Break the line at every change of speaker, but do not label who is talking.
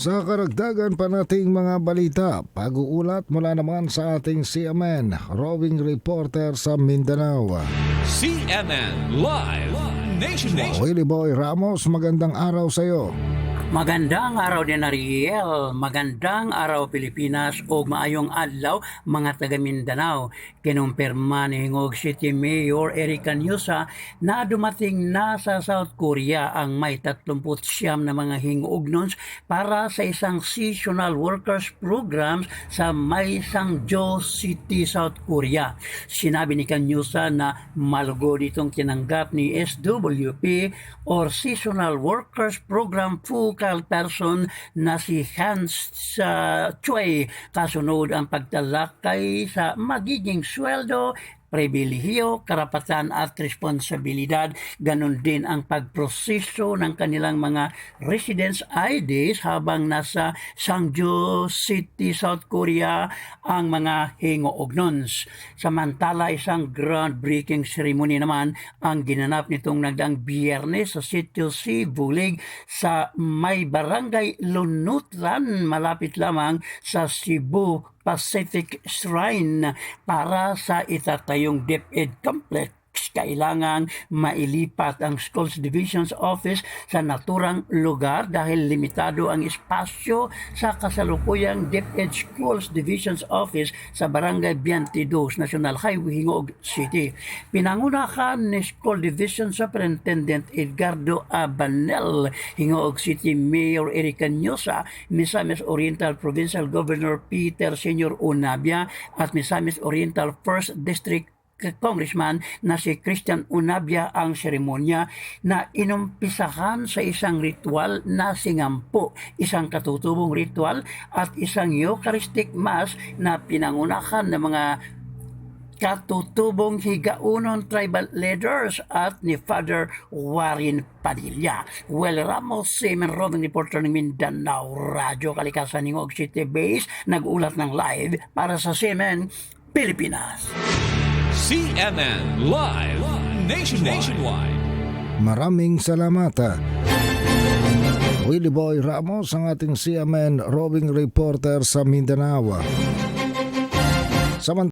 Sa karagdagan pa nating mga balita, pag-uulat mula naman sa ating CMN, roving reporter sa Mindanao.
CNN Live Nationwide.
Willie Boy Ramos, magandang araw sa iyo.
Magandang araw din Ariel, magandang araw Pilipinas o maayong adlaw mga taga Mindanao. Kinumpirma ni Hingog City Mayor Erica Nyusa na dumating na sa South Korea ang may 39 na mga hingugnons para sa isang seasonal workers programs sa may Sangjo City, South Korea. Sinabi ni Kanyusa na malugod itong tinanggap ni SWP or Seasonal Workers Program focal person na si Hans uh, Choi kasunod ang pagtalakay sa magiging sweldo pribilehiyo, karapatan at responsibilidad. Ganon din ang pagproseso ng kanilang mga residence IDs habang nasa Sangju City, South Korea ang mga hingognons. Samantala, isang groundbreaking ceremony naman ang ginanap nitong nagdaang biyernes sa Sitio Sibulig sa may barangay Lunutran malapit lamang sa Cebu Pacific Shrine para sa itatayong DepEd Complex kailangan mailipat ang Schools Divisions Office sa naturang lugar dahil limitado ang espasyo sa kasalukuyang DepEd Schools Divisions Office sa Barangay 22, National Highway, Hingog City. Pinangunahan ni School Division Superintendent Edgardo Abanel, Hingog City Mayor Erica Nyosa, Misamis Oriental Provincial Governor Peter Senior Unabia at Misamis Oriental First District Congressman na si Christian Unabia ang seremonya na inumpisahan sa isang ritual na singampo, isang katutubong ritual at isang Eucharistic Mass na pinangunahan ng mga katutubong higaunon tribal leaders at ni Father Warren Padilla. Well, Ramos, Semen Roving Reporter ng Mindanao Radio Kalikasan ng Og Base, nag-ulat ng live para sa Semen, Pilipinas.
CNN Live Nationwide.
Maraming salamat. Willie Boy Ramos, ang ating CMN roving reporter sa Mindanao. Samantala,